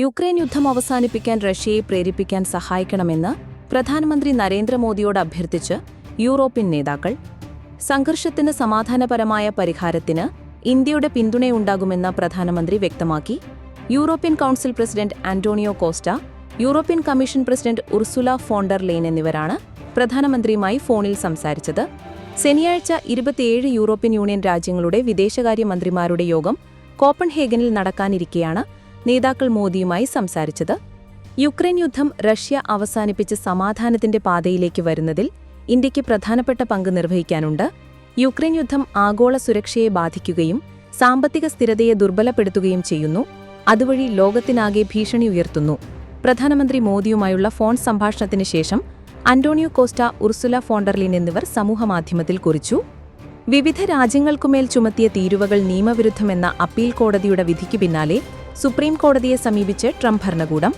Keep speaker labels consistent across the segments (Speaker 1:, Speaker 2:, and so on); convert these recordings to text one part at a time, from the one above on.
Speaker 1: Ukraine യുദ്ധം അവസാനിപ്പിക്കാൻ റഷ്യയെ പ്രേരിപ്പിക്കാൻ സഹായിക്കണമെന്ന് പ്രധാനമന്ത്രി നരേന്ദ്രമോദിയോട് അഭ്യർത്ഥിച്ച് യൂറോപ്യൻ നേതാക്കൾ. സംഘർഷത്തിന് സമാധാനപരമായ പരിഹാരത്തിന് ഇന്ത്യയുടെ പിന്തുണയുണ്ടാകുമെന്ന് പ്രധാനമന്ത്രി വ്യക്തമാക്കി. European council president Antonio Costa European commission president Ursula von der Leyen എന്നിവരാണ് പ്രധാനമന്ത്രിയുമായി ഫോണിൽ സംസാരിച്ചത്. ശനിയാഴ്ച ഇരുപത്തിയേഴ് യൂറോപ്യൻ യൂണിയൻ രാജ്യങ്ങളുടെ വിദേശകാര്യമന്ത്രിമാരുടെ യോഗം കോപ്പൺഹേഗനിൽ നടക്കാനിരിക്കെയാണ് നേതാക്കൾ മോദിയുമായി സംസാരിച്ചത് യുക്രൈൻ യുദ്ധം റഷ്യ അവസാനിപ്പിച്ച് സമാധാനത്തിന്റെ പാതയിലേക്ക് വരുന്നതിൽ ഇന്ത്യയ്ക്ക് പ്രധാനപ്പെട്ട പങ്ക് നിർവഹിക്കാനുണ്ട്. യുക്രൈൻ യുദ്ധം ആഗോള സുരക്ഷയെ ബാധിക്കുകയും സാമ്പത്തിക സ്ഥിരതയെ ദുർബലപ്പെടുത്തുകയും ചെയ്യുന്നു. അതുവഴി ലോകത്തിനാകെ ഭീഷണി ഉയർത്തുന്നു. പ്രധാനമന്ത്രി മോദിയുമായുള്ള ഫോൺ സംഭാഷണത്തിന് ശേഷം അന്റോണിയോ കോസ്റ്റ ഉർസുല ഫോണ്ടർലിൻ എന്നിവർ സമൂഹമാധ്യമത്തിൽ കുറിച്ചു. വിവിധ രാജ്യങ്ങൾക്കുമേൽ ചുമത്തിയ തീരുവകൾ നിയമവിരുദ്ധമെന്ന അപ്പീൽ കോടതിയുടെ വിധിക്ക് പിന്നാലെ സുപ്രീം കോടതിയെ സമീപിച്ച് ട്രംപ് ഭരണകൂടം.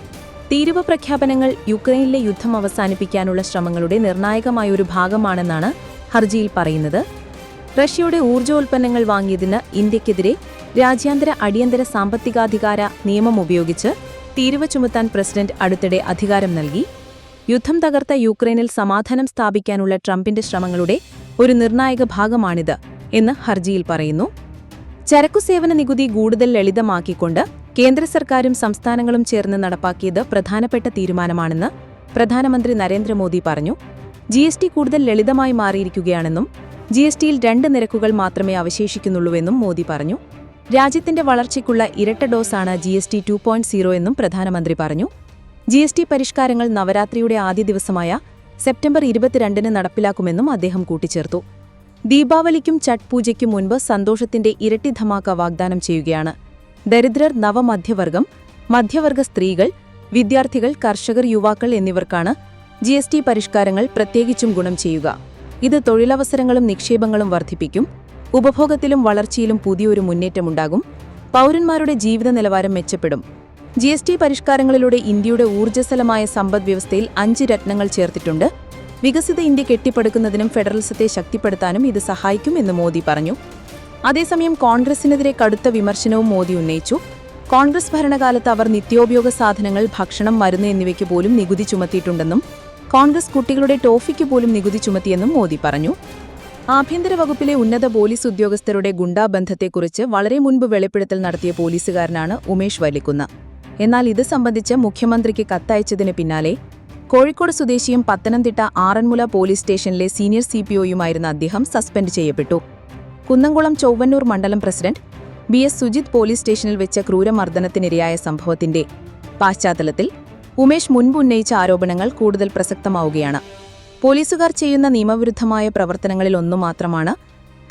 Speaker 1: തീരുവ പ്രഖ്യാപനങ്ങൾ യുക്രൈനിലെ യുദ്ധം അവസാനിപ്പിക്കാനുള്ള ശ്രമങ്ങളുടെ നിർണായകമായ ഒരു ഭാഗമാണെന്നാണ് ഹർജിയിൽ പറയുന്നത്. റഷ്യയുടെ ഊർജോൽപ്പന്നങ്ങൾ വാങ്ങിയതിന് ഇന്ത്യക്കെതിരെ രാജ്യാന്തര അടിയന്തര സാമ്പത്തികാധികാര നിയമം ഉപയോഗിച്ച് തീരുവ ചുമത്താൻ പ്രസിഡന്റ് അടുത്തിടെ അധികാരം നൽകി. യുദ്ധം തകർത്ത യുക്രൈനിൽ സമാധാനം സ്ഥാപിക്കാനുള്ള ട്രംപിന്റെ ശ്രമങ്ങളുടെ ഒരു നിർണായക ഭാഗമാണിത് എന്ന് ഹർജിയിൽ പറയുന്നു. ചരക്കുസേവന നികുതി കൂടുതൽ ലളിതമാക്കിക്കൊണ്ട് കേന്ദ്ര സർക്കാരും സംസ്ഥാനങ്ങളും ചേർന്ന് നടപ്പാക്കിയത് പ്രധാനപ്പെട്ട തീരുമാനമാണെന്ന് പ്രധാനമന്ത്രി നരേന്ദ്രമോദി പറഞ്ഞു. ജി എസ് ടി കൂടുതൽ ലളിതമായി മാറിയിരിക്കുകയാണെന്നും ജി എസ് ടിയിൽ രണ്ട് നിരക്കുകൾ മാത്രമേ അവശേഷിക്കുന്നുള്ളൂവെന്നും മോദി പറഞ്ഞു. രാജ്യത്തിന്റെ വളർച്ചയ്ക്കുള്ള ഇരട്ട ഡോസാണ് G S T two point zero എന്നും പ്രധാനമന്ത്രി പറഞ്ഞു. ജി എസ് ടി പരിഷ്കാരങ്ങൾ നവരാത്രിയുടെ ആദ്യ ദിവസമായ സെപ്റ്റംബർ ഇരുപത്തിരണ്ടിന് നടപ്പിലാക്കുമെന്നും അദ്ദേഹം കൂട്ടിച്ചേർത്തു. ദീപാവലിക്കും ചട്ട് പൂജയ്ക്കും മുൻപ് സന്തോഷത്തിന്റെ ഇരട്ടി ധമാക്ക വാഗ്ദാനം ചെയ്യുകയാണ്. ദരിദ്രർ നവമധ്യവർഗം മധ്യവർഗ സ്ത്രീകൾ വിദ്യാർത്ഥികൾ കർഷകർ യുവാക്കൾ എന്നിവർക്കാണ് ജി എസ് ടി പരിഷ്കാരങ്ങൾ പ്രത്യേകിച്ചും ഗുണം ചെയ്യുക. ഇത് തൊഴിലവസരങ്ങളും നിക്ഷേപങ്ങളും വർദ്ധിപ്പിക്കും ഉപഭോഗത്തിലും വളർച്ചയിലും പുതിയൊരു മുന്നേറ്റമുണ്ടാകും പൗരന്മാരുടെ ജീവിത നിലവാരം മെച്ചപ്പെടും. ജി എസ് ടി പരിഷ്കാരങ്ങളിലൂടെ ഇന്ത്യയുടെ ഊർജസ്വലമായ സമ്പദ് വ്യവസ്ഥയിൽ അഞ്ച് രത്നങ്ങൾ ചേർത്തിട്ടുണ്ട്. വികസിത ഇന്ത്യ കെട്ടിപ്പടുക്കുന്നതിനും ഫെഡറലിസത്തെ ശക്തിപ്പെടുത്താനും ഇത് സഹായിക്കും എന്ന് മോദി പറഞ്ഞു. അതേസമയം കോൺഗ്രസിനെതിരെ കടുത്ത വിമർശനവും മോദി ഉന്നയിച്ചു. കോൺഗ്രസ് ഭരണകാലത്ത് അവർ നിത്യോപയോഗ സാധനങ്ങൾ ഭക്ഷണം മരുന്ന് എന്നിവയ്ക്ക് പോലും നികുതി ചുമത്തിയിട്ടുണ്ടെന്നും കോൺഗ്രസ് കുട്ടികളുടെ ടോഫിക്ക് പോലും നികുതി ചുമത്തിയെന്നും മോദി പറഞ്ഞു. ആഭ്യന്തര വകുപ്പിലെ ഉന്നത പോലീസ് ഉദ്യോഗസ്ഥരുടെ ഗുണ്ടാബന്ധത്തെക്കുറിച്ച് വളരെ മുൻപ് വെളിപ്പെടുത്തൽ നടത്തിയ പോലീസുകാരനാണ് ഉമേഷ് വലിക്കുന്ന എന്നാൽ ഇത് സംബന്ധിച്ച് മുഖ്യമന്ത്രിക്ക് കത്തയച്ചതിന് പിന്നാലെ കോഴിക്കോട് സ്വദേശിയും പത്തനംതിട്ട ആറന്മുള പോലീസ് സ്റ്റേഷനിലെ സീനിയർ സി പി ഒയുമായിരുന്ന അദ്ദേഹം സസ്പെൻഡ് ചെയ്യപ്പെട്ടു. കുന്നംകുളം ചൊവ്വന്നൂർ മണ്ഡലം president B S Sujith police സ്റ്റേഷനിൽ വെച്ച ക്രൂരമർദ്ദനത്തിനിരയായ സംഭവത്തിന്റെ പശ്ചാത്തലത്തിൽ ഉമേഷ് മുൻപ് ഉന്നയിച്ച ആരോപണങ്ങൾ കൂടുതൽ പ്രസക്തമാവുകയാണ്. പോലീസുകാർ ചെയ്യുന്ന നിയമവിരുദ്ധമായ പ്രവർത്തനങ്ങളിൽ ഒന്നു മാത്രമാണ്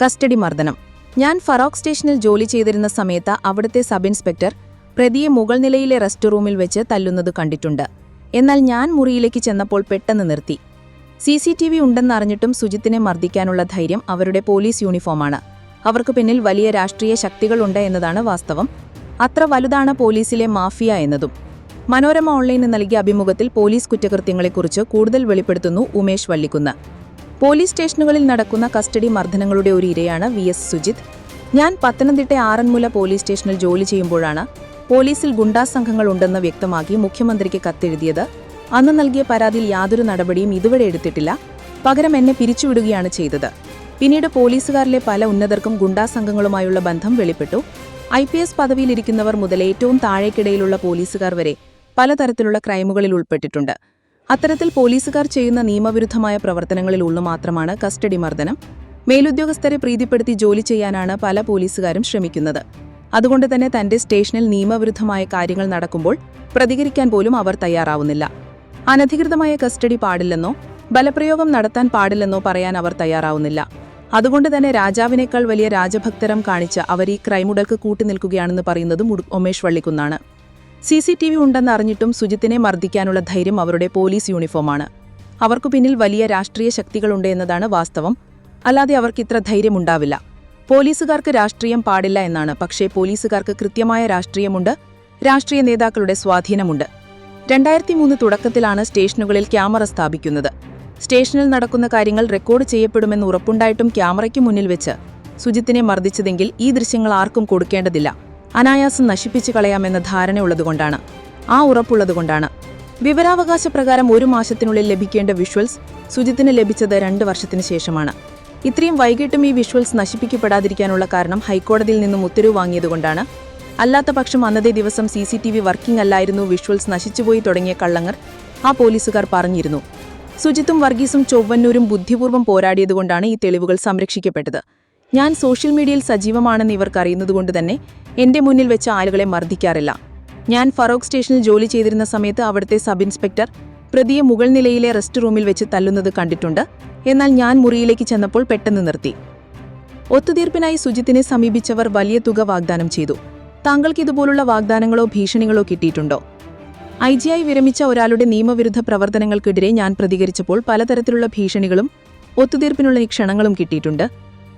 Speaker 1: കസ്റ്റഡി മർദ്ദനം. ഞാൻ ഫറോക്ക് സ്റ്റേഷനിൽ ജോലി ചെയ്തിരുന്ന സമയത്ത് അവിടുത്തെ സബ് ഇൻസ്പെക്ടർ പ്രതിയെ മുകൾ നിലയിലെ റെസ്റ്റ് റൂമിൽ വെച്ച് തല്ലുന്നത് കണ്ടിട്ടുണ്ട്. എന്നാൽ ഞാൻ മുറിയിലേക്ക് ചെന്നപ്പോൾ പെട്ടെന്ന് നിർത്തി. സി സി ടി വി ഉണ്ടെന്നറിഞ്ഞിട്ടും സുജിത്തിനെ മർദ്ദിക്കാനുള്ള ധൈര്യം അവരുടെ പോലീസ് യൂണിഫോമാണ്. അവർക്ക് പിന്നിൽ വലിയ രാഷ്ട്രീയ ശക്തികളുണ്ട് എന്നതാണ് വാസ്തവം. അത്ര വലുതാണ് പോലീസിലെ മാഫിയ എന്നതും. മനോരമ ഓൺലൈനിൽ നൽകിയ അഭിമുഖത്തിൽ പോലീസ് കുറ്റകൃത്യങ്ങളെക്കുറിച്ച് കൂടുതൽ വെളിപ്പെടുത്തുന്നു ഉമേഷ് വള്ളിക്കുന്ന്. പോലീസ് സ്റ്റേഷനുകളിൽ നടക്കുന്ന കസ്റ്റഡി മർദ്ദനങ്ങളുടെ ഒരു ഇരയാണ് വി എസ് സുജിത്. ഞാൻ പത്തനംതിട്ട ആറന്മുല പോലീസ് സ്റ്റേഷനിൽ ജോലി ചെയ്യുമ്പോഴാണ് പോലീസിൽ ഗുണ്ടാ സംഘങ്ങളുണ്ടെന്ന് വ്യക്തമാക്കി മുഖ്യമന്ത്രിക്ക് കത്തെഴുതിയത് അന്ന് നൽകിയ പരാതിയിൽ യാതൊരു നടപടിയും ഇതുവരെ എടുത്തിട്ടില്ല. പകരം എന്നെ പിരിച്ചുവിടുകയാണ് ചെയ്തത്. പിന്നീട് പോലീസുകാരിലെ പല ഉന്നതർക്കും ഗുണ്ടാ സംഘങ്ങളുമായുള്ള ബന്ധം വെളിപ്പെട്ടു. ഐ പി എസ് പദവിയിലിരിക്കുന്നവർ മുതൽ ഏറ്റവും താഴേക്കിടയിലുള്ള പോലീസുകാർ വരെ പലതരത്തിലുള്ള ക്രൈമുകളിൽ ഉൾപ്പെട്ടിട്ടുണ്ട്. അത്തരത്തിൽ പോലീസുകാർ ചെയ്യുന്ന നിയമവിരുദ്ധമായ പ്രവർത്തനങ്ങളിൽ ഉള്ളു മാത്രമാണ് കസ്റ്റഡി മർദ്ദനം. മേലുദ്യോഗസ്ഥരെ പ്രീതിപ്പെടുത്തി ജോലി ചെയ്യാനാണ് പല പോലീസുകാരും ശ്രമിക്കുന്നത്. അതുകൊണ്ട് തന്നെ തന്റെ സ്റ്റേഷനിൽ നിയമവിരുദ്ധമായ കാര്യങ്ങൾ നടക്കുമ്പോൾ പ്രതികരിക്കാൻ പോലും അവർ തയ്യാറാവുന്നില്ല. അനധികൃതമായ കസ്റ്റഡി പാടില്ലെന്നോ ബലപ്രയോഗം നടത്താൻ പാടില്ലെന്നോ പറയാൻ അവർ തയ്യാറാവുന്നില്ല. അതുകൊണ്ട് തന്നെ രാജാവിനേക്കാൾ വലിയ രാജഭക്തരം കാണിച്ച അവർ ഈ ക്രൈമുടക്ക് കൂട്ടിനിൽക്കുകയാണെന്ന് പറയുന്നതും ഉമേഷ് വള്ളിക്കുന്നാണ്. സി സി ടി വി ഉണ്ടെന്ന് അറിഞ്ഞിട്ടും സുജിത്തിനെ മർദ്ദിക്കാനുള്ള ധൈര്യം അവരുടെ പോലീസ് യൂണിഫോമാണ്. അവർക്കു പിന്നിൽ വലിയ രാഷ്ട്രീയ ശക്തികളുണ്ട് എന്നതാണ് വാസ്തവം. അല്ലാതെ അവർക്ക് ഇത്ര ധൈര്യമുണ്ടാവില്ല. പോലീസുകാർക്ക് രാഷ്ട്രീയം പാടില്ല എന്നാണ് പക്ഷേ പോലീസുകാർക്ക് കൃത്യമായ രാഷ്ട്രീയമുണ്ട് രാഷ്ട്രീയ നേതാക്കളുടെ സ്വാധീനമുണ്ട്. രണ്ടായിരത്തി മൂന്ന് തുടക്കത്തിലാണ് സ്റ്റേഷനുകളിൽ ക്യാമറ സ്ഥാപിക്കുന്നത്. സ്റ്റേഷനിൽ നടക്കുന്ന കാര്യങ്ങൾ റെക്കോർഡ് ചെയ്യപ്പെടുമെന്ന് ഉറപ്പുണ്ടായിട്ടും ക്യാമറയ്ക്ക് മുന്നിൽ വെച്ച് സുജിത്തിനെ മർദ്ദിച്ചതെങ്കിൽ ഈ ദൃശ്യങ്ങൾ ആർക്കും കൊടുക്കേണ്ടതില്ല. അനായാസം നശിപ്പിച്ചു കളയാമെന്ന ധാരണയുള്ളതുകൊണ്ടാണ്. ആ ഉറപ്പുള്ളതുകൊണ്ടാണ്. വിവരാവകാശ പ്രകാരം ഒരു മാസത്തിനുള്ളിൽ ലഭിക്കേണ്ട വിഷ്വൽസ് സുജിത്തിന് ലഭിച്ചത് രണ്ട് വർഷത്തിന് ശേഷമാണ്. ഇത്രയും വൈകിട്ടും ഈ വിഷ്വൽസ് നശിപ്പിക്കപ്പെടാതിരിക്കാനുള്ള കാരണം ഹൈക്കോടതിയിൽ നിന്നും ഉത്തരവ് വാങ്ങിയതുകൊണ്ടാണ് അല്ലാത്ത പക്ഷം അന്നത്തെ ദിവസം C C T V working അല്ലായിരുന്നു വിഷ്വൽസ് നശിച്ചുപോയി തുടങ്ങിയ കള്ളങ്ങർ ആ പോലീസുകാർ പറഞ്ഞിരുന്നു. സുജിത്തും വർഗീസും ചൊവ്വന്നൂരും ബുദ്ധിപൂർവം പോരാടിയതുകൊണ്ടാണ് ഈ തെളിവുകൾ സംരക്ഷിക്കപ്പെട്ടത്. ഞാൻ സോഷ്യൽ മീഡിയയിൽ സജീവമാണെന്ന് ഇവർക്ക് അറിയുന്നതുകൊണ്ട് തന്നെ എന്റെ മുന്നിൽ വെച്ച ആളുകളെ മർദ്ദിക്കാറില്ല. ഞാൻ ഫറോക്ക് സ്റ്റേഷനിൽ ജോലി ചെയ്തിരുന്ന സമയത്ത് അവിടുത്തെ സബ് ഇൻസ്പെക്ടർ പ്രതിയെ മുകൾ നിലയിലെ റെസ്റ്റ് റൂമിൽ വെച്ച് തല്ലുന്നത് കണ്ടിട്ടുണ്ട്. എന്നാൽ ഞാൻ മുറിയിലേക്ക് ചെന്നപ്പോൾ പെട്ടെന്ന് നിർത്തി. ഒത്തുതീർപ്പിനായി സുജിത്തിനെ സമീപിച്ചവർ വലിയ തുക വാഗ്ദാനം ചെയ്തു. താങ്കൾക്ക് ഇതുപോലുള്ള വാഗ്ദാനങ്ങളോ ഭീഷണികളോ കിട്ടിയിട്ടുണ്ടോ? ഐ ജിയായി വിരമിച്ച ഒരാളുടെ നിയമവിരുദ്ധ പ്രവർത്തനങ്ങൾക്കെതിരെ ഞാൻ പ്രതികരിച്ചപ്പോൾ പലതരത്തിലുള്ള ഭീഷണികളും ഒത്തുതീർപ്പിനുള്ള ക്ഷണങ്ങളും കിട്ടിയിട്ടുണ്ട്.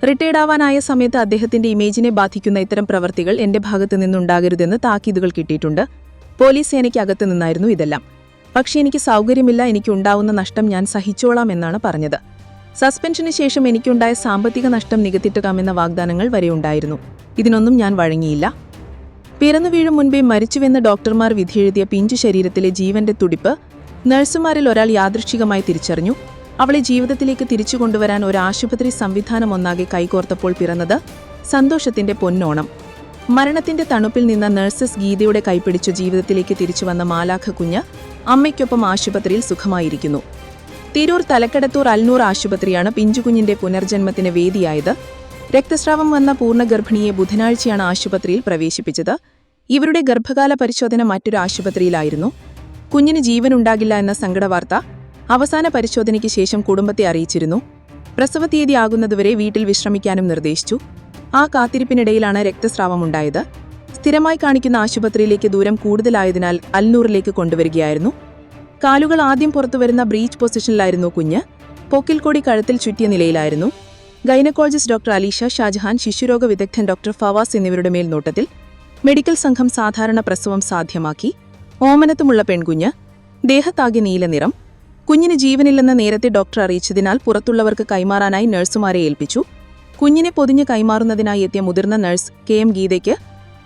Speaker 1: റിട്ടയർഡ് ആവാനായ സമയത്ത് അദ്ദേഹത്തിന്റെ ഇമേജിനെ ബാധിക്കുന്ന ഇത്തരം പ്രവൃത്തികൾ എന്റെ ഭാഗത്തു നിന്നുണ്ടാകരുതെന്ന് താക്കീതുകൾ കിട്ടിയിട്ടുണ്ട്. പോലീസ് സേനയ്ക്ക് അകത്ത് നിന്നായിരുന്നു ഇതെല്ലാം. പക്ഷേ എനിക്ക് സൗകര്യമില്ല എനിക്ക് എനിക്കുണ്ടാവുന്ന നഷ്ടം ഞാൻ സഹിച്ചോളാം എന്നാണ് പറഞ്ഞത്. സസ്പെൻഷന് ശേഷം എനിക്കുണ്ടായ സാമ്പത്തിക നഷ്ടം നികത്തിട്ടുകാമെന്ന വാഗ്ദാനങ്ങൾ വരെയുണ്ടായിരുന്നു ഇതിനൊന്നും ഞാൻ വഴങ്ങിയില്ല. പിറന്നു വീഴും മുൻപേ മരിച്ചുവെന്ന് ഡോക്ടർമാർ വിധിയെഴുതിയ പിഞ്ചു ശരീരത്തിലെ ജീവന്റെ തുടിപ്പ് നഴ്സുമാരിൽ ഒരാൾ യാദൃശ്ചികമായി തിരിച്ചറിഞ്ഞു. അവളെ ജീവിതത്തിലേക്ക് തിരിച്ചു കൊണ്ടുവരാൻ ഒരു ആശുപത്രി സംവിധാനം ഒന്നാകെ കൈകോർത്തപ്പോൾ പിറന്നത് സന്തോഷത്തിന്റെ പൊന്നോണം. മരണത്തിന്റെ തണുപ്പിൽ നിന്ന നഴ്സസ് ഗീതയുടെ കൈപ്പിടിച്ചു ജീവിതത്തിലേക്ക് തിരിച്ചുവന്ന മാലാഖ കുഞ്ഞ് അമ്മയ്ക്കൊപ്പം ആശുപത്രിയിൽ സുഖമായിരിക്കുന്നു. തിരൂർ തലക്കടത്തൂർ അൽനൂർ ആശുപത്രിയാണ് പിഞ്ചുകുഞ്ഞിന്റെ പുനർജന്മത്തിന് വേദിയായത്. രക്തസ്രാവം വന്ന പൂർണ ഗർഭിണിയെ ബുധനാഴ്ചയാണ് ആശുപത്രിയിൽ പ്രവേശിപ്പിച്ചത്. ഇവരുടെ ഗർഭകാല പരിശോധന മറ്റൊരു ആശുപത്രിയിലായിരുന്നു. കുഞ്ഞിന് ജീവനുണ്ടാകില്ല എന്ന സങ്കടവാർത്ത അവസാന പരിശോധനയ്ക്ക് ശേഷം കുടുംബത്തെ അറിയിച്ചിരുന്നു. പ്രസവ തീയതി ആകുന്നതുവരെ വീട്ടിൽ വിശ്രമിക്കാനും നിർദ്ദേശിച്ചു. ആ കാത്തിരിപ്പിനിടയിലാണ് രക്തസ്രാവമുണ്ടായത് സ്ഥിരമായി കാണിക്കുന്ന ആശുപത്രിയിലേക്ക് ദൂരം കൂടുതലായതിനാൽ അൽനൂറിലേക്ക് കൊണ്ടുവരികയായിരുന്നു. കാലുകൾ ആദ്യം പുറത്തുവരുന്ന ബ്രീച്ച് പൊസിഷനിലായിരുന്നു കുഞ്ഞ്. പൊക്കിൽക്കൊടി കഴുത്തിൽ ചുറ്റിയ നിലയിലായിരുന്നു. ഗൈനക്കോളജിസ്റ്റ് ഡോക്ടർ അലീഷ ഷാജഹാൻ ശിശുരോഗ വിദഗ്ധൻ ഡോക്ടർ ഫവാസ് എന്നിവരുടെ മേൽനോട്ടത്തിൽ മെഡിക്കൽ സംഘം സാധാരണ പ്രസവം സാധ്യമാക്കി. ഓമനത്തുമുള്ള പെൺകുഞ്ഞ് ദേഹത്താകെ നീലനിറം കുഞ്ഞിന് ജീവനില്ലെന്ന് നേരത്തെ ഡോക്ടർ അറിയിച്ചതിനാൽ പുറത്തുള്ളവർക്ക് കൈമാറാനായി നഴ്സുമാരെ ഏൽപ്പിച്ചു. കുഞ്ഞിനെ പൊതിഞ്ഞ് കൈമാറുന്നതിനായി എത്തിയ മുതിർന്ന നഴ്സ് കെ എം ഗീതയ്ക്ക്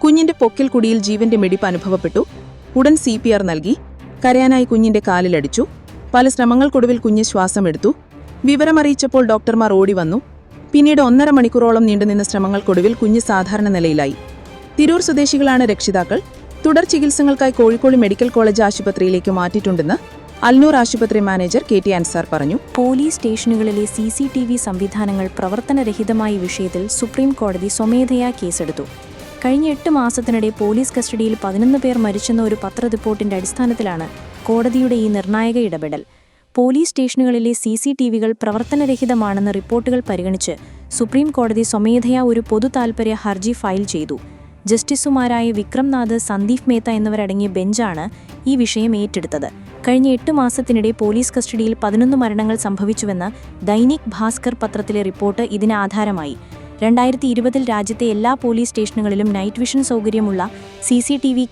Speaker 1: കുഞ്ഞിന്റെ പൊക്കിൽ കുടിയിൽ ജീവന്റെ മിടിപ്പ് അനുഭവപ്പെട്ടു. ഉടൻ സി പി ആർ നൽകി. കരയാനായി കുഞ്ഞിന്റെ കാലിലടിച്ചു. പല ശ്രമങ്ങൾക്കൊടുവിൽ കുഞ്ഞ് ശ്വാസമെടുത്തു. വിവരമറിയിച്ചപ്പോൾ ഡോക്ടർമാർ ഓടി വന്നു. പിന്നീട് ഒന്നര മണിക്കൂറോളം നീണ്ടുനിന്ന ശ്രമങ്ങൾക്കൊടുവിൽ കുഞ്ഞ് സാധാരണ നിലയിലായി. തിരൂർ സ്വദേശികളാണ് രക്ഷിതാക്കൾ. തുടർ ചികിത്സകൾക്കായി കോഴിക്കോട് മെഡിക്കൽ കോളേജ് ആശുപത്രിയിലേക്ക് മാറ്റിയിട്ടുണ്ടെന്ന് അൽനൂർ ആശുപത്രി മാനേജർ കെ ടി അൻസാർ പറഞ്ഞു.
Speaker 2: പോലീസ് സ്റ്റേഷനുകളിലെ സി സി ടി വി സംവിധാനങ്ങൾ പ്രവർത്തനരഹിതമായ വിഷയത്തിൽ സുപ്രീം കോടതി സ്വമേധയാ കേസെടുത്തു. കഴിഞ്ഞ എട്ട് മാസത്തിനിടെ പോലീസ് കസ്റ്റഡിയിൽ പതിനൊന്ന് പേർ മരിച്ചെന്ന ഒരു പത്ര റിപ്പോർട്ടിന്റെ അടിസ്ഥാനത്തിലാണ് കോടതിയുടെ ഈ നിർണായക ഇടപെടൽ. പോലീസ് സ്റ്റേഷനുകളിലെ സി സി ടി വികൾ പ്രവർത്തനരഹിതമാണെന്ന റിപ്പോർട്ടുകൾ പരിഗണിച്ച് സുപ്രീം കോടതി സ്വമേധയാ ഒരു പൊതു താൽപര്യ ഹർജി ഫയൽ ചെയ്തു. ജസ്റ്റിസുമാരായ വിക്രംനാഥ് സന്ദീപ് മേത്ത എന്നിവരടങ്ങിയ ബെഞ്ചാണ് ഈ വിഷയം ഏറ്റെടുത്തത്. കഴിഞ്ഞ എട്ട് മാസത്തിനിടെ പോലീസ് കസ്റ്റഡിയിൽ പതിനൊന്ന് മരണങ്ങൾ സംഭവിച്ചുവെന്ന ദൈനിക് ഭാസ്കർ പത്രത്തിലെ റിപ്പോർട്ട് ഇതിന് ആധാരമായി. രണ്ടായിരത്തി ഇരുപതിൽ രാജ്യത്തെ എല്ലാ പോലീസ് സ്റ്റേഷനുകളിലും നൈറ്റ് വിഷൻ സൗകര്യമുള്ള സി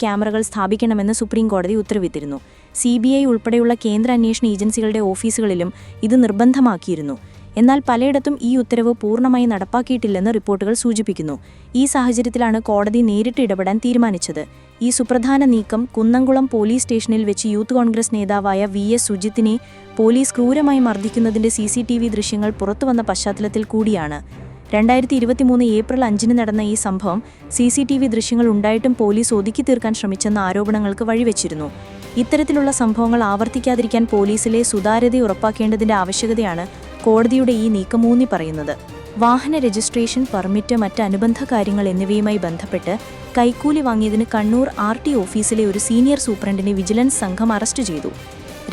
Speaker 2: ക്യാമറകൾ സ്ഥാപിക്കണമെന്ന് സുപ്രീംകോടതി ഉത്തരവിട്ടിരുന്നു. സി ബി ഐ ഉൾപ്പെടെയുള്ള കേന്ദ്ര അന്വേഷണ ഏജൻസികളുടെ ഓഫീസുകളിലും ഇത് നിർബന്ധമാക്കിയിരുന്നു. എന്നാൽ പലയിടത്തും ഈ ഉത്തരവ് പൂർണമായി നടപ്പാക്കിയിട്ടില്ലെന്ന് റിപ്പോർട്ടുകൾ സൂചിപ്പിക്കുന്നു. ഈ സാഹചര്യത്തിലാണ് കോടതി നേരിട്ട് ഇടപെടാൻ തീരുമാനിച്ചത്. ഈ സുപ്രധാന നീക്കം കുന്നംകുളം പോലീസ് സ്റ്റേഷനിൽ വെച്ച് യൂത്ത് കോൺഗ്രസ് നേതാവായ വി എസ് സുജിത്തിനെ പോലീസ് ക്രൂരമായി മർദ്ദിക്കുന്നതിന്റെ സി സി ടി വി ദൃശ്യങ്ങൾ പുറത്തുവന്ന പശ്ചാത്തലത്തിൽ കൂടിയാണ്. രണ്ടായിരത്തി ഇരുപത്തിമൂന്ന് ഏപ്രിൽ അഞ്ചിന് നടന്ന ഈ സംഭവം സി സി ടി വി ദൃശ്യങ്ങൾ ഉണ്ടായിട്ടും പോലീസ് ഒതുക്കി തീർക്കാൻ ശ്രമിച്ചെന്ന ആരോപണങ്ങൾക്ക് വഴിവെച്ചിരുന്നു. ഇത്തരത്തിലുള്ള സംഭവങ്ങൾ ആവർത്തിക്കാതിരിക്കാൻ പോലീസിലെ സുതാര്യത ഉറപ്പാക്കേണ്ടതിന്റെ ആവശ്യകതയാണ് കോടതിയുടെ ഈ നീക്കമൂന്നി പറയുന്നത്. വാഹന രജിസ്ട്രേഷൻ പെർമിറ്റ് മറ്റ് അനുബന്ധ കാര്യങ്ങൾ എന്നിവയുമായി ബന്ധപ്പെട്ട് കൈക്കൂലി വാങ്ങിയതിന് കണ്ണൂർ ആർ ടി ഓഫീസിലെ ഒരു സീനിയർ സൂപ്രണ്ടിനെ വിജിലൻസ് സംഘം അറസ്റ്റ് ചെയ്തു.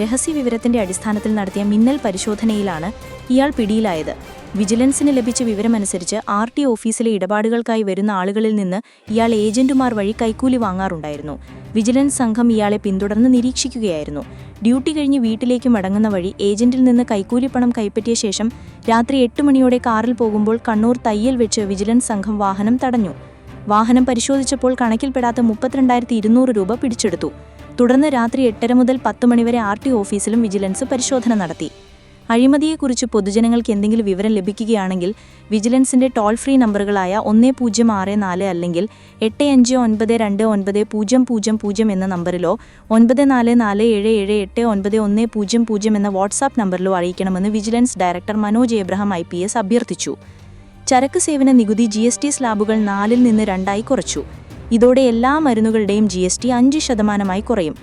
Speaker 2: രഹസ്യ വിവരത്തിന്റെ അടിസ്ഥാനത്തിൽ നടത്തിയ മിന്നൽ പരിശോധനയിലാണ് ഇയാൾ പിടിയിലായത്. വിജിലൻസിന് ലഭിച്ച വിവരമനുസരിച്ച് ആർ ടി ഓഫീസിലെ ഇടപാടുകൾക്കായി വരുന്ന ആളുകളിൽ നിന്ന് ഇയാൾ ഏജന്റുമാർ വഴി കൈക്കൂലി വാങ്ങാറുണ്ടായിരുന്നു. വിജിലൻസ് സംഘം ഇയാളെ പിന്തുടർന്ന് നിരീക്ഷിക്കുകയായിരുന്നു. ഡ്യൂട്ടി കഴിഞ്ഞ് വീട്ടിലേക്ക് മടങ്ങുന്ന വഴി ഏജന്റിൽ നിന്ന് കൈക്കൂലി പണം കൈപ്പറ്റിയ ശേഷം രാത്രി എട്ട് മണിയോടെ കാറിൽ പോകുമ്പോൾ കണ്ണൂർ തയ്യൽ വെച്ച് വിജിലൻസ് സംഘം വാഹനം തടഞ്ഞു. വാഹനം പരിശോധിച്ചപ്പോൾ കണക്കിൽപ്പെടാത്ത മുപ്പത്തിരണ്ടായിരത്തി ഇരുന്നൂറ് രൂപ പിടിച്ചെടുത്തു. തുടർന്ന് രാത്രി എട്ടര മുതൽ പത്ത് മണിവരെ ആർ ടി ഓഫീസിലും വിജിലൻസ് പരിശോധന നടത്തി. അഴിമതിയെക്കുറിച്ച് പൊതുജനങ്ങൾക്ക് എന്തെങ്കിലും വിവരം ലഭിക്കുകയാണെങ്കിൽ വിജിലൻസിന്റെ ടോൾ ഫ്രീ നമ്പറുകളായ ഒന്ന് പൂജ്യം ആറ് നാല് അല്ലെങ്കിൽ എട്ട് അഞ്ച് ഒൻപത് രണ്ട് ഒൻപത് പൂജ്യം പൂജ്യം പൂജ്യം എന്ന നമ്പറിലോ ഒൻപത് നാല് നാല് ഏഴ് ഏഴ് എട്ട് ഒൻപത് ഒന്ന് പൂജ്യം പൂജ്യം എന്ന വാട്സാപ്പ് നമ്പറിലോ അറിയിക്കണമെന്ന് vigilance director Manoj Abraham I P S അഭ്യർത്ഥിച്ചു. ചരക്ക് സേവന നികുതി ജി എസ് ടി സ്ലാബുകൾ നാലിൽ നിന്ന് രണ്ടായി കുറച്ചു. ഇതോടെ എല്ലാ മരുന്നുകളുടെയും ജി എസ് ടി അഞ്ച് ശതമാനമായി കുറയും.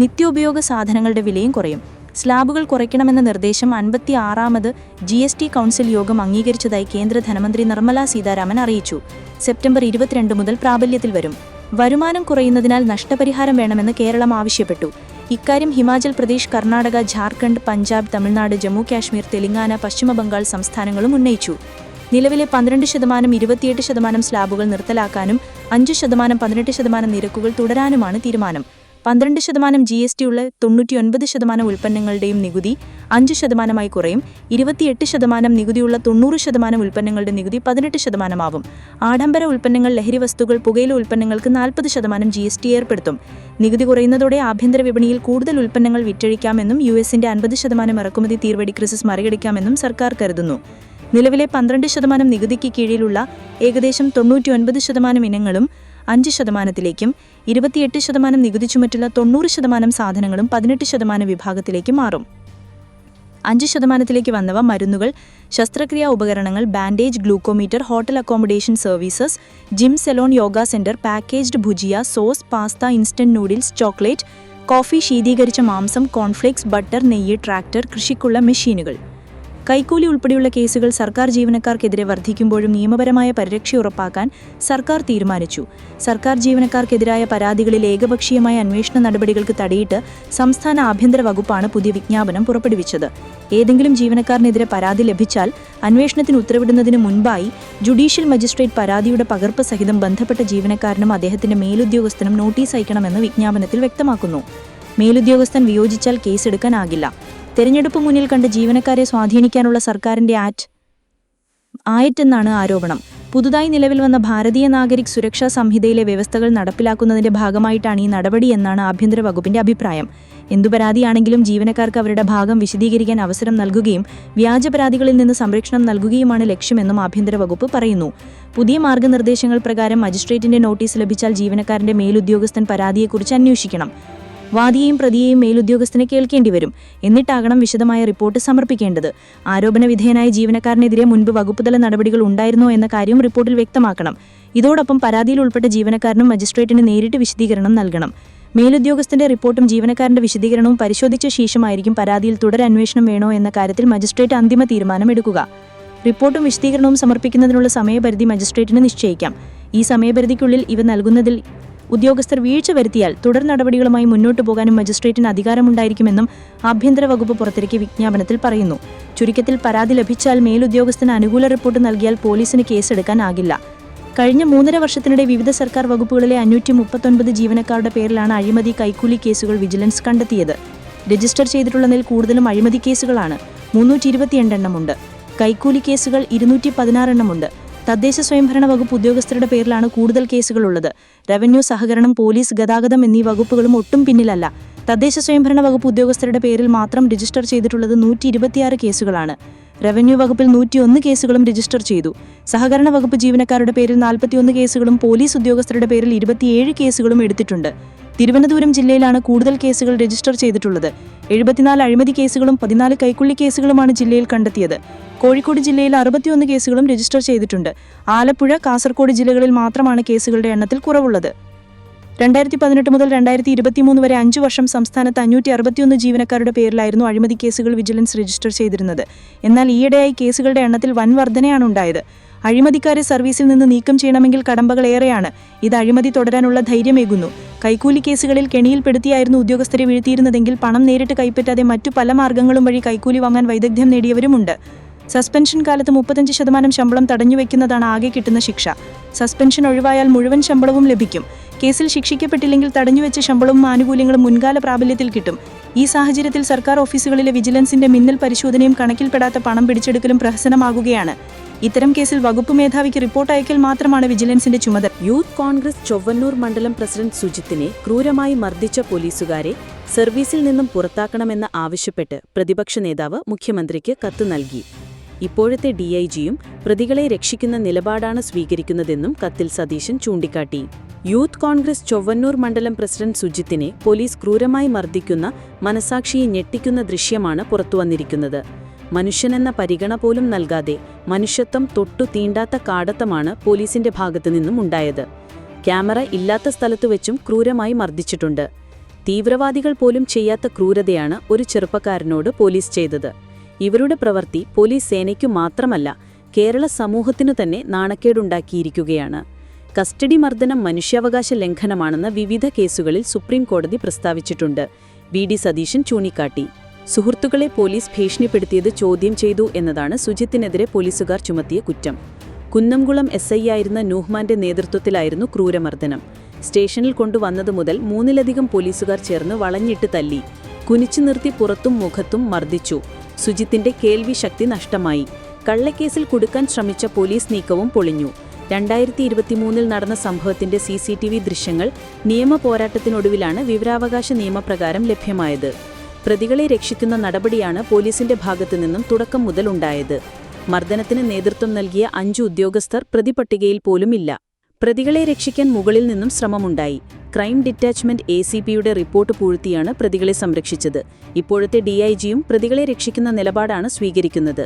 Speaker 2: നിത്യോപയോഗ സാധനങ്ങളുടെ വിലയും കുറയും. സ്ലാബുകൾ കുറയ്ക്കണമെന്ന നിർദ്ദേശം അൻപത്തി ആറാമത് ജി എസ് ടി കൗൺസിൽ യോഗം അംഗീകരിച്ചതായി കേന്ദ്ര ധനമന്ത്രി നിർമ്മലാ സീതാരാമൻ അറിയിച്ചു. സെപ്റ്റംബർ ഇരുപത്തിരണ്ട് മുതൽ പ്രാബല്യത്തിൽ വരും. വരുമാനം കുറയുന്നതിനാൽ നഷ്ടപരിഹാരം വേണമെന്ന് കേരളം ആവശ്യപ്പെട്ടു. ഇക്കാര്യം ഹിമാചൽ പ്രദേശ് കർണാടക ജാർഖണ്ഡ് പഞ്ചാബ് തമിഴ്നാട് ജമ്മു കാശ്മീർ തെലങ്കാന പശ്ചിമബംഗാൾ സംസ്ഥാനങ്ങളും ഉന്നയിച്ചു. നിലവിലെ പന്ത്രണ്ട് ശതമാനം ഇരുപത്തിയെട്ട് ശതമാനം സ്ലാബുകൾ നിർത്തലാക്കാനും അഞ്ച് ശതമാനം പതിനെട്ട് ശതമാനം നിരക്കുകൾ തുടരാനുമാണ് തീരുമാനം. പന്ത്രണ്ട് ശതമാനം ജി എസ് ടി ഉള്ള തൊണ്ണൂറ്റിയൊൻപത് ശതമാനം ഉൽപ്പന്നങ്ങളുടെയും നികുതി അഞ്ച് ശതമാനമായി കുറയും. ഇരുപത്തിയെട്ട് ശതമാനം നികുതിയുള്ള തൊണ്ണൂറ് ശതമാനം ഉൽപ്പന്നങ്ങളുടെ നികുതി പതിനെട്ട് ശതമാനമാവും. ആഡംബര ഉൽപ്പന്നങ്ങൾ ലഹരി വസ്തുക്കൾ പുകയില ഉൽപ്പന്നങ്ങൾക്ക് നാൽപ്പത് ശതമാനം ജി എസ് ടി ഏർപ്പെടുത്തും. നികുതി കുറയുന്നതോടെ ആഭ്യന്തര വിപണിയിൽ കൂടുതൽ ഉൽപ്പന്നങ്ങൾ വിറ്റഴിക്കാമെന്നും യു എസിന്റെ അൻപത് ശതമാനം ഇറക്കുമതി തീർവടി ക്രിസിസ് മറികടിക്കാമെന്നും സർക്കാർ കരുതുന്നു. നിലവിലെ പന്ത്രണ്ട് ശതമാനം നികുതിക്ക് കീഴിലുള്ള ഏകദേശം തൊണ്ണൂറ്റിയൊൻപത് ശതമാനം ഇനങ്ങളും അഞ്ച് ശതമാനത്തിലേക്കും ഇരുപത്തിയെട്ട് ശതമാനം നികുതി ചുമറ്റുള്ള തൊണ്ണൂറ് ശതമാനം സാധനങ്ങളും പതിനെട്ട് ശതമാനം വിഭാഗത്തിലേക്ക് മാറും. അഞ്ച് ശതമാനത്തിലേക്ക് വന്നവ മരുന്നുകൾ ശസ്ത്രക്രിയാ ഉപകരണങ്ങൾ bandage glucometer hotel accommodation services gym salon yoga centre packaged bhujia sauce pasta instant noodles chocolate coffee ശീതീകരിച്ച മാംസം കോൺഫ്ലേക്സ് ബട്ടർ നെയ്യ് ട്രാക്ടർ കൃഷിക്കുള്ള മെഷീനുകൾ. കൈക്കൂലി ഉൾപ്പെടെയുള്ള കേസുകൾ സർക്കാർ ജീവനക്കാർക്കെതിരെ വർദ്ധിക്കുമ്പോഴും നിയമപരമായ പരിരക്ഷ ഉറപ്പാക്കാൻ സർക്കാർ തീരുമാനിച്ചു. സർക്കാർ ജീവനക്കാർക്കെതിരായ പരാതികളിൽ ഏകപക്ഷീയമായ അന്വേഷണ നടപടികൾക്ക് തടയിട്ട് സംസ്ഥാന ആഭ്യന്തര വകുപ്പാണ് പുതിയ വിജ്ഞാപനം പുറപ്പെടുവിച്ചത്. ഏതെങ്കിലും ജീവനക്കാരനെതിരെ പരാതി ലഭിച്ചാൽ അന്വേഷണത്തിന് ഉത്തരവിടുന്നതിന് മുൻപായി ജുഡീഷ്യൽ മജിസ്ട്രേറ്റ് പരാതിയുടെ പകർപ്പ് സഹിതം ബന്ധപ്പെട്ട ജീവനക്കാരനും അദ്ദേഹത്തിന്റെ മേലുദ്യോഗസ്ഥനും നോട്ടീസ് അയക്കണമെന്ന് വിജ്ഞാപനത്തിൽ വ്യക്തമാക്കുന്നു. മേലുദ്യോഗസ്ഥൻ വിയോജിച്ചാൽ കേസെടുക്കാനാകില്ല. തെരഞ്ഞെടുപ്പ് മുന്നിൽ കണ്ട് ജീവനക്കാരെ സ്വാധീനിക്കാനുള്ള സർക്കാരിന്റെ ആറ്റ് ആയറ്റെന്നാണ് ആരോപണം. പുതുതായി നിലവിൽ വന്ന ഭാരതീയ നാഗരിക് സുരക്ഷാ സംഹിതയിലെ വ്യവസ്ഥകൾ നടപ്പിലാക്കുന്നതിന്റെ ഭാഗമായിട്ടാണ് ഈ നടപടി എന്നാണ് ആഭ്യന്തര വകുപ്പിന്റെ അഭിപ്രായം. എന്തു പരാതിയാണെങ്കിലും ജീവനക്കാർക്ക് അവരുടെ ഭാഗം വിശദീകരിക്കാൻ അവസരം നൽകുകയും വ്യാജ പരാതികളിൽ നിന്ന് സംരക്ഷണം നൽകുകയുമാണ് ലക്ഷ്യമെന്നും ആഭ്യന്തര വകുപ്പ് പറയുന്നു. പുതിയ മാർഗനിർദ്ദേശങ്ങൾ പ്രകാരം മജിസ്ട്രേറ്റിന്റെ നോട്ടീസ് ലഭിച്ചാൽ ജീവനക്കാരന്റെ മേലുദ്യോഗസ്ഥൻ പരാതിയെക്കുറിച്ച് അന്വേഷിക്കണം. വാദിയെയും പ്രതിയെയും മേലുദ്യോഗസ്ഥനെ കേൾക്കേണ്ടി വരും. എന്നിട്ടാകണം വിശദമായ റിപ്പോർട്ട് സമർപ്പിക്കേണ്ടത്. ആരോപണ വിധേയനായ ജീവനക്കാരനെതിരെ മുൻപ് വകുപ്പുതല നടപടികൾ ഉണ്ടായിരുന്നോ എന്ന കാര്യം റിപ്പോർട്ടിൽ വ്യക്തമാക്കണം. ഇതോടൊപ്പം പരാതിയിൽ ഉൾപ്പെട്ട ജീവനക്കാരനും മജിസ്ട്രേറ്റിന് നേരിട്ട് വിശദീകരണം നൽകണം. മേലുദ്യോഗസ്ഥന്റെ റിപ്പോർട്ടും ജീവനക്കാരന്റെ വിശദീകരണവും പരിശോധിച്ച ശേഷമായിരിക്കും പരാതിയിൽ തുടർ അന്വേഷണം വേണോ എന്ന കാര്യത്തിൽ മജിസ്ട്രേറ്റ് അന്തിമ തീരുമാനമെടുക്കുക. റിപ്പോർട്ടും വിശദീകരണവും സമർപ്പിക്കുന്നതിനുള്ള സമയപരിധി മജിസ്ട്രേറ്റിന് നിശ്ചയിക്കാം. ഈ സമയപരിധിക്കുള്ളിൽ ഇവ നൽകുന്നതിൽ ഉദ്യോഗസ്ഥർ വീഴ്ച വരുത്തിയാൽ തുടർ നടപടികളുമായി മുന്നോട്ടു പോകാനും മജിസ്ട്രേറ്റിന് അധികാരമുണ്ടായിരിക്കുമെന്നും ആഭ്യന്തര വകുപ്പ് പുറത്തിറക്കിയ വിജ്ഞാപനത്തിൽ പറയുന്നു. ചുരുക്കത്തിൽ പരാതി ലഭിച്ചാൽ മേലുദ്യോഗസ്ഥന് അനുകൂല റിപ്പോർട്ട് നൽകിയാൽ പോലീസിന് കേസെടുക്കാനാകില്ല കഴിഞ്ഞ മൂന്നര വർഷത്തിനിടെ വിവിധ സർക്കാർ വകുപ്പുകളിലെ അഞ്ഞൂറ്റി മുപ്പത്തൊൻപത് ജീവനക്കാരുടെ പേരിലാണ് അഴിമതി കൈക്കൂലി കേസുകൾ വിജിലൻസ് കണ്ടെത്തിയത്. രജിസ്റ്റർ ചെയ്തിട്ടുള്ളതിൽ കൂടുതലും അഴിമതി കേസുകളാണ്. മുന്നൂറ്റി ഇരുപത്തിയെണ്ടെണ്ണമുണ്ട് കൈക്കൂലി കേസുകൾ ഇരുന്നൂറ്റി പതിനാറെണ്ണമുണ്ട് തദ്ദേശ സ്വയംഭരണ വകുപ്പ് ഉദ്യോഗസ്ഥരുടെ പേരിലാണ് കൂടുതൽ കേസുകളുള്ളത്. റവന്യൂ സഹകരണം പോലീസ് ഗതാഗതം എന്നീ വകുപ്പുകളും ഒട്ടും പിന്നിലല്ല. തദ്ദേശ സ്വയംഭരണ വകുപ്പ് ഉദ്യോഗസ്ഥരുടെ പേരിൽ മാത്രം രജിസ്റ്റർ ചെയ്തിട്ടുള്ളത് നൂറ്റി കേസുകളാണ്. റവന്യൂ വകുപ്പിൽ നൂറ്റിയൊന്ന് കേസുകളും രജിസ്റ്റർ ചെയ്തു. സഹകരണ വകുപ്പ് ജീവനക്കാരുടെ പേരിൽ നാൽപ്പത്തിയൊന്ന് കേസുകളും പോലീസ് ഉദ്യോഗസ്ഥരുടെ പേരിൽ ഇരുപത്തിയേഴ് കേസുകളും എടുത്തിട്ടുണ്ട്. തിരുവനന്തപുരം ജില്ലയിലാണ് കൂടുതൽ കേസുകൾ രജിസ്റ്റർ ചെയ്തിട്ടുള്ളത്. എഴുപത്തിനാല് അഴിമതി കേസുകളും പതിനാല് കൈക്കുള്ളി കേസുകളുമാണ് ജില്ലയിൽ കണ്ടെത്തിയത്. കോഴിക്കോട് ജില്ലയിൽ അറുപത്തിയൊന്ന് കേസുകളും രജിസ്റ്റർ ചെയ്തിട്ടുണ്ട്. ആലപ്പുഴ കാസർഗോഡ് ജില്ലകളിൽ മാത്രമാണ് കേസുകളുടെ എണ്ണത്തിൽ കുറവുള്ളത്. രണ്ടായിരത്തി പതിനെട്ട് മുതൽ രണ്ടായിരത്തി ഇരുപത്തിമൂന്ന് വരെ അഞ്ചു വർഷം സംസ്ഥാനത്ത് അഞ്ഞൂറ്റി അറുപത്തിയൊന്ന് ജീവനക്കാരുടെ പേരിലായിരുന്നു അഴിമതി കേസുകൾ വിജിലൻസ് രജിസ്റ്റർ ചെയ്തിരുന്നത്. എന്നാൽ ഈയിടെയായി കേസുകളുടെ എണ്ണത്തിൽ വൻ വർധനയാണ് ഉണ്ടായത്. അഴിമതിക്കാരെ സർവീസിൽ നിന്ന് നീക്കം ചെയ്യണമെങ്കിൽ കടമ്പകൾ ഏറെയാണ്. ഇത് അഴിമതി തുടരാനുള്ള ധൈര്യമേകുന്നു. കൈക്കൂലി കേസുകളിൽ കെണിയിൽപ്പെടുത്തിയായിരുന്നു ഉദ്യോഗസ്ഥരെ വീഴ്ത്തിയിരുന്നതെങ്കിൽ പണം നേരിട്ട് കൈപ്പറ്റാതെ മറ്റു പല മാർഗങ്ങളും വഴി കൈക്കൂലി വാങ്ങാൻ വൈദഗ്ധ്യം നേടിയവരുമുണ്ട്. സസ്പെൻഷൻ കാലത്ത് മുപ്പത്തഞ്ച് ശതമാനം ശമ്പളം തടഞ്ഞുവെക്കുന്നതാണ് ആകെ കിട്ടുന്ന ശിക്ഷ. സസ്പെൻഷൻ ഒഴിവായാൽ മുഴുവൻ ശമ്പളവും ലഭിക്കും. കേസിൽ ശിക്ഷിക്കപ്പെട്ടില്ലെങ്കിൽ തടഞ്ഞുവെച്ച ശമ്പളവും ആനുകൂല്യങ്ങളും മുൻകാല പ്രാബല്യത്തിൽ കിട്ടും. ഈ സാഹചര്യത്തിൽ സർക്കാർ ഓഫീസുകളിലെ വിജിലൻസിന്റെ മിന്നൽ പരിശോധനയും കണക്കിൽപ്പെടാത്ത പണം പിടിച്ചെടുക്കലും പ്രഹസനമാകുകയാണ്. ഇത്തരം കേസിൽ വകുപ്പ് മേധാവിക്ക് റിപ്പോർട്ട് അയക്കൽ മാത്രമാണ് വിജിലൻസിന്റെ ചുമതല.
Speaker 1: യൂത്ത് കോൺഗ്രസ് ചൊവ്വന്നൂർ മണ്ഡലം പ്രസിഡന്റ് സുജിത്തിനെ ക്രൂരമായി മർദ്ദിച്ച പോലീസുകാരെ
Speaker 3: സർവീസിൽ നിന്നും പുറത്താക്കണമെന്ന് ആവശ്യപ്പെട്ട് പ്രതിപക്ഷ നേതാവ് മുഖ്യമന്ത്രിക്ക് കത്ത് നൽകി. ഇപ്പോഴത്തെ ഡി ഐ ജിയും പ്രതികളെ രക്ഷിക്കുന്ന നിലപാടാണ് സ്വീകരിക്കുന്നതെന്നും കത്തിൽ സതീശൻ ചൂണ്ടിക്കാട്ടി. യൂത്ത് കോൺഗ്രസ് ചൊവ്വന്നൂർ മണ്ഡലം പ്രസിഡന്റ് സുജിത്തിനെ പോലീസ് ക്രൂരമായി മർദ്ദിക്കുന്ന മനസാക്ഷിയെ ഞെട്ടിക്കുന്ന ദൃശ്യമാണ് പുറത്തുവന്നിരിക്കുന്നത്. മനുഷ്യനെന്ന പരിഗണ പോലും നൽകാതെ മനുഷ്യത്വം തൊട്ടു തീണ്ടാത്ത കാടത്തമാണ് പോലീസിന്റെ ഭാഗത്തുനിന്നും ഉണ്ടായത്. ക്യാമറ ഇല്ലാത്ത സ്ഥലത്തു വെച്ചും ക്രൂരമായി മർദ്ദിച്ചിട്ടുണ്ട്. തീവ്രവാദികൾ പോലും ചെയ്യാത്ത ക്രൂരതയാണ് ഒരു ചെറുപ്പക്കാരനോട് പോലീസ് ചെയ്തത്. ഇവരുടെ പ്രവൃത്തി പോലീസ് സേനയ്ക്കു മാത്രമല്ല കേരള സമൂഹത്തിനു തന്നെ നാണക്കേടുണ്ടാക്കിയിരിക്കുകയാണ്. കസ്റ്റഡി മർദ്ദനം മനുഷ്യാവകാശ ലംഘനമാണെന്ന് വിവിധ കേസുകളിൽ സുപ്രീം കോടതി പ്രസ്താവിച്ചിട്ടുണ്ട്. വി. ഡി. സതീശൻ ചൂണ്ടിക്കാട്ടി. സുഹൃത്തുക്കളെ പോലീസ് ഭീഷണിപ്പെടുത്തിയത് ചോദ്യം ചെയ്തു എന്നതാണ് സുജിത്തിനെതിരെ പോലീസുകാർ ചുമത്തിയ കുറ്റം. കുന്നംകുളം എസ് ഐ ആയിരുന്ന നൂഹ്മാന്റെ നേതൃത്വത്തിലായിരുന്നു ക്രൂരമർദ്ദനം. സ്റ്റേഷനിൽ കൊണ്ടുവന്നതു മുതൽ മൂന്നിലധികം പോലീസുകാർ ചേർന്ന് വളഞ്ഞിട്ട് തല്ലി. കുനിച്ചു നിർത്തി പുറത്തും മുഖത്തും മർദ്ദിച്ചു. സുജിത്തിന്റെ കേൾവി ശക്തി നഷ്ടമായി. കള്ളക്കേസിൽ കുടുക്കാൻ ശ്രമിച്ച പോലീസ് നീക്കവും പൊളിഞ്ഞു. രണ്ടായിരത്തി ഇരുപത്തിമൂന്നിൽ നടന്ന സംഭവത്തിന്റെ സി സി ടി വി ദൃശ്യങ്ങൾ നിയമ പോരാട്ടത്തിനൊടുവിലാണ് വിവരാവകാശ നിയമപ്രകാരം ലഭ്യമായത്. പ്രതികളെ രക്ഷിക്കുന്ന നടപടിയാണ് പോലീസിന്റെ ഭാഗത്തുനിന്നും തുടക്കം മുതൽ ഉണ്ടായത് മർദ്ദനത്തിന് നേതൃത്വം നൽകിയ അഞ്ചു ഉദ്യോഗസ്ഥർ പ്രതിപട്ടികയിൽ പോലുമില്ല. പ്രതികളെ രക്ഷിക്കാൻ മുകളിൽ നിന്നും ശ്രമമുണ്ടായി. ക്രൈം ഡിറ്റാച്ച്മെന്റ് എ സി പിയുടെ റിപ്പോർട്ട് പൂഴ്ത്തിയാണ് പ്രതികളെ സംരക്ഷിച്ചത്. ഇപ്പോഴത്തെ ഡിഐജിയും പ്രതികളെ രക്ഷിക്കുന്ന നിലപാടാണ് സ്വീകരിക്കുന്നത്.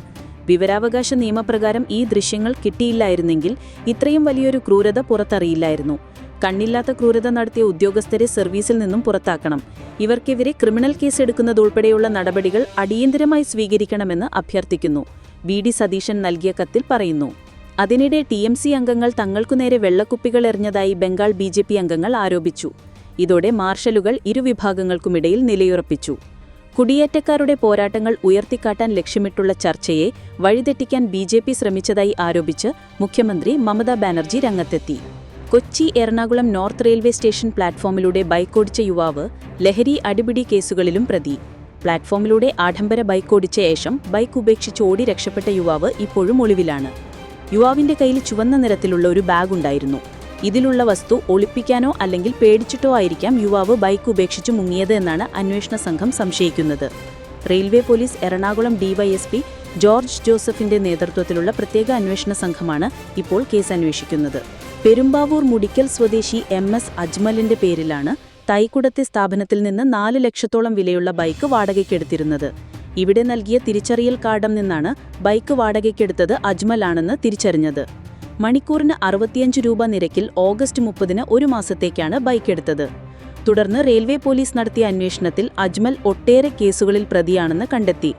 Speaker 3: വിവരാവകാശ നിയമപ്രകാരം ഈ ദൃശ്യങ്ങൾ കിട്ടിയില്ലായിരുന്നെങ്കിൽ ഇത്രയും വലിയൊരു ക്രൂരത പുറത്തറിയില്ലായിരുന്നു. കണ്ണില്ലാത്ത ക്രൂരത നടത്തിയ ഉദ്യോഗസ്ഥരെ സർവീസിൽ നിന്നും പുറത്താക്കണം. ഇവർക്കെതിരെ ക്രിമിനൽ കേസ് എടുക്കുന്നതുൾപ്പെടെയുള്ള നടപടികൾ അടിയന്തരമായി സ്വീകരിക്കണമെന്ന് അഭ്യർത്ഥിക്കുന്നു. വി ഡി സതീശൻ നൽകിയ കത്തിൽ പറയുന്നു. അതിനിടെ ടി എം സി അംഗങ്ങൾ തങ്ങൾക്കുനേരെ വെള്ളക്കുപ്പികൾ എറിഞ്ഞതായി ബംഗാൾ ബി ജെ പി അംഗങ്ങൾ ആരോപിച്ചു. ഇതോടെ മാർഷലുകൾ ഇരുവിഭാഗങ്ങൾക്കുമിടയിൽ നിലയുറപ്പിച്ചു. കുടിയേറ്റക്കാരുടെ പോരാട്ടങ്ങൾ ഉയർത്തിക്കാട്ടാൻ ലക്ഷ്യമിട്ടുള്ള ചർച്ചയെ വഴിതെറ്റിക്കാൻ ബി ജെ പി ശ്രമിച്ചതായി ആരോപിച്ച് മുഖ്യമന്ത്രി മമതാ ബാനർജി രംഗത്തെത്തി. Kochi Ernakulam north railway station പ്ലാറ്റ്ഫോമിലൂടെ ബൈക്കോടിച്ച യുവാവ് ലഹരി അടിപിടി കേസുകളിലും പ്രതി. പ്ലാറ്റ്ഫോമിലൂടെ ആഡംബര ബൈക്കോടിച്ച ശേഷം ബൈക്ക് ഉപേക്ഷിച്ച് ഓടി രക്ഷപ്പെട്ട യുവാവ് ഇപ്പോഴും ഒളിവിലാണ്. യുവാവിന്റെ കയ്യിൽ ചുവന്ന നിറത്തിലുള്ള ഒരു ബാഗ് ഉണ്ടായിരുന്നു ഇതിലുള്ള വസ്തു ഒളിപ്പിക്കാനോ അല്ലെങ്കിൽ പേടിച്ചിട്ടോ ആയിരിക്കാം യുവാവ് ബൈക്ക് ഉപേക്ഷിച്ച് മുങ്ങിയത് എന്നാണ് അന്വേഷണ സംഘം സംശയിക്കുന്നത്. Railway police Ernakulam DYSP George ജോസഫിന്റെ നേതൃത്വത്തിലുള്ള പ്രത്യേക അന്വേഷണ സംഘമാണ് ഇപ്പോൾ കേസ് അന്വേഷിക്കുന്നത്. പെരുമ്പാവൂർ മുടിക്കൽ സ്വദേശി എം എസ് അജ്മലിന്റെ പേരിലാണ് തൈക്കുടത്തെ സ്ഥാപനത്തിൽ നിന്ന് നാല് ലക്ഷത്തോളം വിലയുള്ള ബൈക്ക് വാടകയ്ക്കെടുത്തിരുന്നത്. ഇവിടെ നൽകിയ തിരിച്ചറിയൽ കാർഡിൽ നിന്നാണ് ബൈക്ക് വാടകയ്ക്കെടുത്തത് അജ്മലാണെന്ന് തിരിച്ചറിഞ്ഞത്. മണിക്കൂറിന് അറുപത്തിയഞ്ച് രൂപ നിരക്കിൽ ഓഗസ്റ്റ് മുപ്പതിന് ഒരു മാസത്തേക്കാണ് ബൈക്ക് എടുത്തത് തുടർന്ന് റെയിൽവേ പോലീസ് നടത്തിയ അന്വേഷണത്തിൽ അജ്മൽ ഒട്ടേറെ കേസുകളിൽ പ്രതിയാണെന്ന് കണ്ടെത്തി.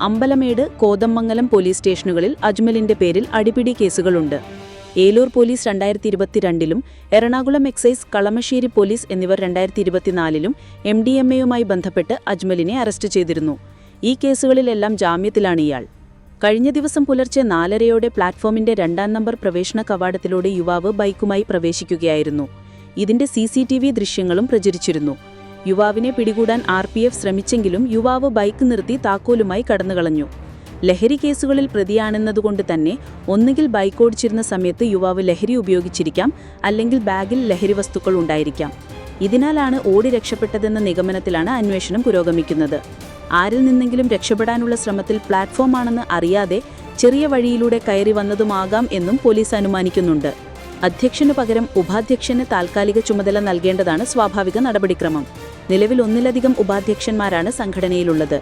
Speaker 3: അമ്പലമേട് കോതമംഗലം പോലീസ് സ്റ്റേഷനുകളിൽ അജ്മലിന്റെ പേരിൽ അടിപിടി കേസുകളുണ്ട്. ഏലൂർ പോലീസ് രണ്ടായിരത്തി ഇരുപത്തിരണ്ടിലും എറണാകുളം എക്സൈസ് കളമശ്ശേരി പോലീസ് എന്നിവർ രണ്ടായിരത്തി ഇരുപത്തിനാലിലും എം ഡി എം എയുമായി ബന്ധപ്പെട്ട് അജ്മലിനെ അറസ്റ്റ് ചെയ്തിരുന്നു. ഈ കേസുകളിലെല്ലാം ജാമ്യത്തിലാണ് ഇയാൾ. കഴിഞ്ഞ ദിവസം പുലർച്ചെ നാലരയോടെ പ്ലാറ്റ്ഫോമിന്റെ രണ്ടാം നമ്പർ പ്രവേശന കവാടത്തിലൂടെ യുവാവ് ബൈക്കുമായി പ്രവേശിക്കുകയായിരുന്നു. ഇതിന്റെ സി സി ടി വി ദൃശ്യങ്ങളും പ്രചരിച്ചിരുന്നു. യുവാവിനെ പിടികൂടാൻ ആർ പി എഫ് ശ്രമിച്ചെങ്കിലും യുവാവ് ബൈക്ക് നിർത്തി താക്കോലുമായി കടന്നുകളഞ്ഞു. ലഹരി കേസുകളിൽ പ്രതിയാണെന്നതുകൊണ്ട് തന്നെ ഒന്നുകിൽ ബൈക്ക് ഓടിച്ചിരുന്ന സമയത്ത് യുവാവ് ലഹരി ഉപയോഗിച്ചിരിക്കാം അല്ലെങ്കിൽ ബാഗിൽ ലഹരി വസ്തുക്കൾ ഉണ്ടായിരിക്കാം. ഇതിനാലാണ് ഓടി രക്ഷപ്പെട്ടതെന്ന നിഗമനത്തിലാണ് അന്വേഷണം പുരോഗമിക്കുന്നത്. ആരിൽ നിന്നെങ്കിലും രക്ഷപ്പെടാനുള്ള ശ്രമത്തിൽ പ്ലാറ്റ്ഫോമാണെന്ന് അറിയാതെ ചെറിയ വഴിയിലൂടെ കയറി വന്നതുമാകാം എന്നും പോലീസ് അനുമാനിക്കുന്നുണ്ട്. അധ്യക്ഷനു പകരം ഉപാധ്യക്ഷന് താൽക്കാലിക ചുമതല നൽകേണ്ടതാണ് സ്വാഭാവിക നടപടിക്രമം. നിലവിൽ ഒന്നിലധികം ഉപാധ്യക്ഷന്മാരാണ് സംഘടനയിലുള്ളത്.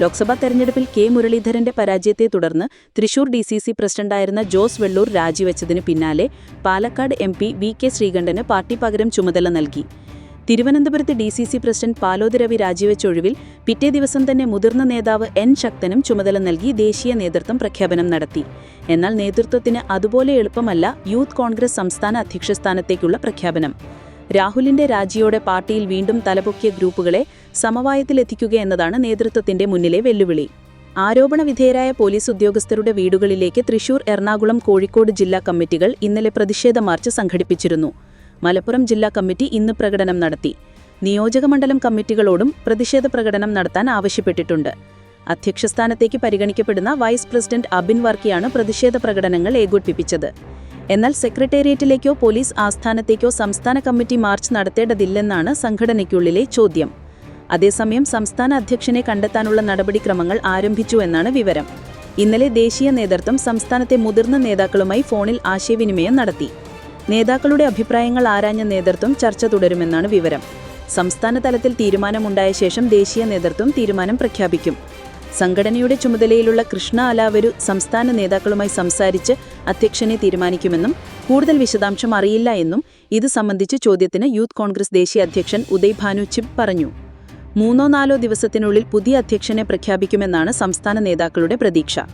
Speaker 3: ലോക്സഭാ തെരഞ്ഞെടുപ്പിൽ കെ. മുരളീധരന്റെ പരാജയത്തെ തുടർന്ന് തൃശൂർ ഡി സി സി പ്രസിഡന്റായിരുന്ന ജോസ് വെള്ളൂർ രാജിവെച്ചതിന് പിന്നാലെ Palakkad M P V K Sreekandan party പകരം ചുമതല നൽകി. തിരുവനന്തപുരത്ത് D C C president Palode Ravi രാജിവെച്ച ഒഴിവിൽ പിറ്റേ ദിവസം തന്നെ മുതിർന്ന നേതാവ് എൻ ശക്തനും ചുമതല നൽകി ദേശീയ നേതൃത്വം പ്രഖ്യാപനം നടത്തി. എന്നാൽ നേതൃത്വത്തിന് അതുപോലെ എളുപ്പമല്ല യൂത്ത് കോൺഗ്രസ് സംസ്ഥാന അധ്യക്ഷ സ്ഥാനത്തേക്കുള്ള പ്രഖ്യാപനം. രാഹുലിന്റെ രാജിയോടെ പാർട്ടിയിൽ വീണ്ടും തലപൊക്കിയ ഗ്രൂപ്പുകളെ സമവായത്തിലെത്തിക്കുക എന്നതാണ് നേതൃത്വത്തിന്റെ മുന്നിലെ വെല്ലുവിളി. ആരോപണ വിധേയരായ പോലീസ് ഉദ്യോഗസ്ഥരുടെ വീടുകളിലേക്ക് തൃശൂർ എറണാകുളം കോഴിക്കോട് ജില്ലാ കമ്മിറ്റികൾ ഇന്നലെ പ്രതിഷേധ മാർച്ച് സംഘടിപ്പിച്ചിരുന്നു. മലപ്പുറം ജില്ലാ കമ്മിറ്റി ഇന്ന് പ്രകടനം നടത്തി. നിയോജകമണ്ഡലം കമ്മിറ്റികളോടും പ്രതിഷേധ പ്രകടനം നടത്താൻ ആവശ്യപ്പെട്ടിട്ടുണ്ട്. അധ്യക്ഷസ്ഥാനത്തേക്ക് പരിഗണിക്കപ്പെടുന്ന വൈസ് പ്രസിഡന്റ് അബിൻ വർക്കിയാണ് പ്രതിഷേധ പ്രകടനങ്ങൾ ഏകോപിപ്പിച്ചത്. എന്നാൽ സെക്രട്ടേറിയറ്റിലേക്കോ പോലീസ് ആസ്ഥാനത്തേക്കോ സംസ്ഥാന കമ്മിറ്റി മാർച്ച് നടത്തേണ്ടതില്ലെന്നാണ് സംഘടനയ്ക്കുള്ളിലെ ചോദ്യം.
Speaker 1: അതേസമയം സംസ്ഥാന അധ്യക്ഷനെ കണ്ടെത്താനുള്ള നടപടിക്രമങ്ങൾ ആരംഭിച്ചു എന്നാണ് വിവരം. ഇന്നലെ ദേശീയ നേതൃത്വം സംസ്ഥാനത്തെ മുതിർന്ന നേതാക്കളുമായി ഫോണിൽ ആശയവിനിമയം നടത്തി. നേതാക്കളുടെ അഭിപ്രായങ്ങൾ ആരാഞ്ഞ നേതൃത്വം ചർച്ച തുടരുമെന്നാണ് വിവരം. സംസ്ഥാന തലത്തിൽ തീരുമാനമുണ്ടായ ശേഷം ദേശീയ നേതൃത്വം തീരുമാനം പ്രഖ്യാപിക്കും. സംഘടനയുടെ ചുമതലയിലുള്ള കൃഷ്ണ അലാവരു സംസ്ഥാന നേതാക്കളുമായി സംസാരിച്ച് അധ്യക്ഷനെ തീരുമാനിക്കുമെന്നും കൂടുതൽ വിശദാംശം അറിയില്ല എന്നും ഇത് സംബന്ധിച്ച് ചോദ്യത്തിന് യൂത്ത് കോൺഗ്രസ് ദേശീയ അധ്യക്ഷൻ ഉദയ് ഭാനു ചിബ് പറഞ്ഞു. മൂന്നോ നാലോ ദിവസത്തിനുള്ളിൽ പുതിയ അധ്യക്ഷനെ പ്രഖ്യാപിക്കുമെന്നാണ് സംസ്ഥാന നേതാക്കളുടെ പ്രതീക്ഷ.